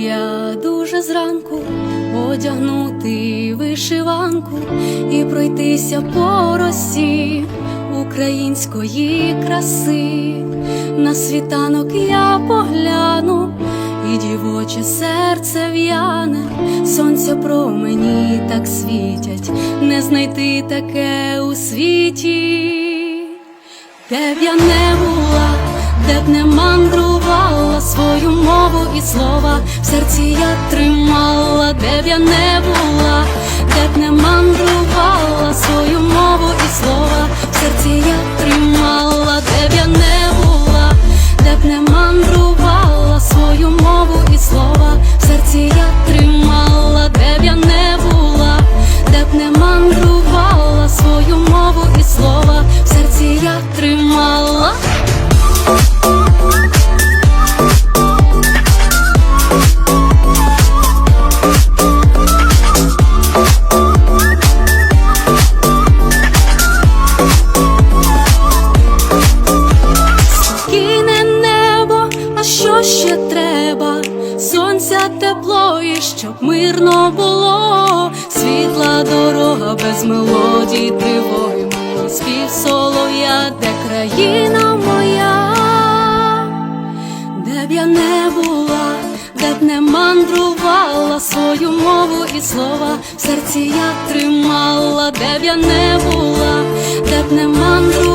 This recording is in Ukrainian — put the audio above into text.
Я дуже зранку одягнути вишиванку і пройтися по росі української краси. На світанок я погляну, і дівоче серце в'яне, сонця промені так світять, не знайти таке у світі. Де б я не була, де б не мандрувала свою мову і слова. В серці я тримала, де б я не була, де б не мандрувала свою мову і слова. В серці я тримала, де б я не була, де б не мандрувала свою мову і слова. В серці я тримала, де б я не була, де б не мандрувала свою мову і слова. В серці я тримала. Ще треба? Сонця тепло і щоб мирно було, світла дорога без мелодій, тривоги, спів солов'я, де країна моя, де б я не була, де б не мандрувала свою мову і слова, в серці я тримала, де б я не була, де б не мандрувала